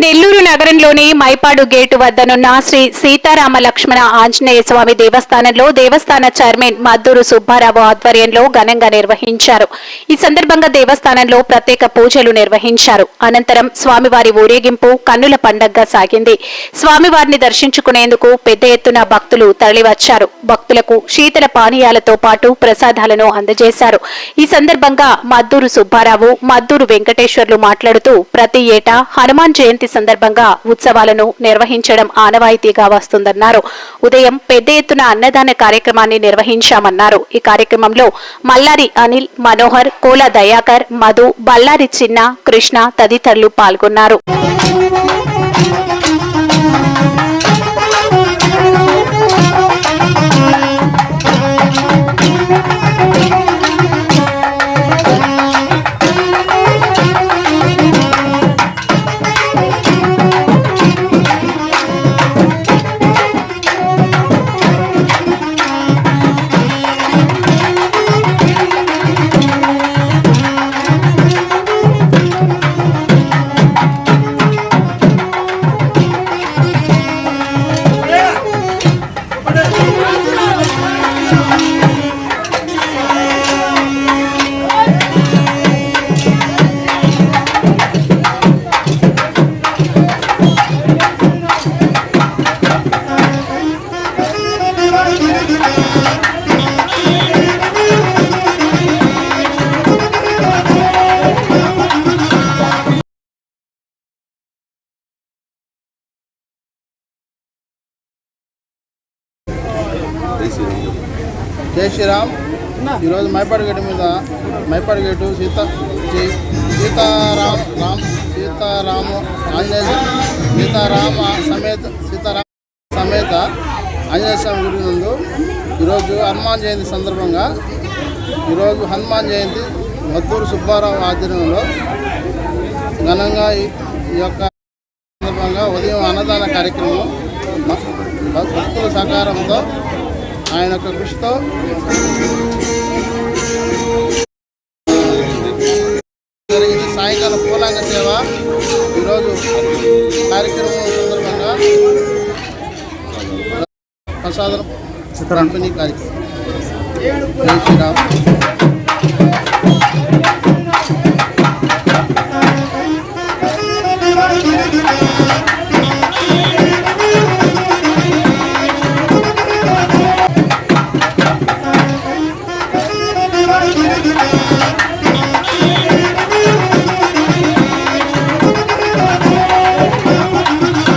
నెల్లూరు నగరంలోని మైపాడు గేటు వద్దనున్న శ్రీ సీతారామ లక్ష్మణ ఆంజనేయ స్వామి దేవస్థానంలో దేవస్థాన చైర్మన్ మద్దూరు సుబ్బారావు ఆధ్వర్యంలో ఘనంగా నిర్వహించారు. ఈ సందర్భంగా దేవస్థానంలో ప్రత్యేక పూజలు నిర్వహించారు. అనంతరం స్వామివారి ఊరేగింపు కన్నుల పండగగా సాగింది. స్వామివారిని దర్శించుకునేందుకు పెద్ద ఎత్తున భక్తులు తరలివచ్చారు. భక్తులకు శీతల పానీయాలతో పాటు ప్రసాదాలను అందజేశారు. ఈ సందర్భంగా మద్దూరు సుబ్బారావు మద్దూరు వెంకటేశ్వర్లు మాట్లాడుతూ ప్రతి ఏటా హనుమాన్ జయంతి సందర్భంగా ఉత్సవాలను నిర్వహించడం ఆనవాయితీగా వస్తుందన్నారు. ఉదయం పెద్ద ఎత్తున అన్నదాన కార్యక్రమాన్ని నిర్వహించామన్నారు. ఈ కార్యక్రమంలో మల్లారి అనిల్ మనోహర్ కోల దయాకర్ మధు బల్లారి చిన్న కృష్ణ తదితరులు పాల్గొన్నారు. జై శ్రీరామ్. ఈరోజు మైపాడు గేటు మీద మైపాడు గేటు సీత సీతారాం రామ్ సీతారాము ఆంజనేయ సీతారామ సమేత సీతారామ సమేత ఆంజనేయ స్వామి గుడి నందు ఈరోజు హనుమాన్ జయంతి సందర్భంగా ఈరోజు హనుమాన్ జయంతి మద్దూరు సుబ్బారావు ఆధ్వర్యంలో ఘనంగా ఈ ఈ యొక్క సందర్భంగా ఉదయం అన్నదాన కార్యక్రమం భక్తుల సహకారంతో ఆయన యొక్క కృషితో జరిగింది. సాయంకాలం పూలాంగ సేవ ఈరోజు కార్యక్రమం సందర్భంగా ప్రసాదం పంపిణీ కార్యక్రమం జై శ్రీరామ్ Thank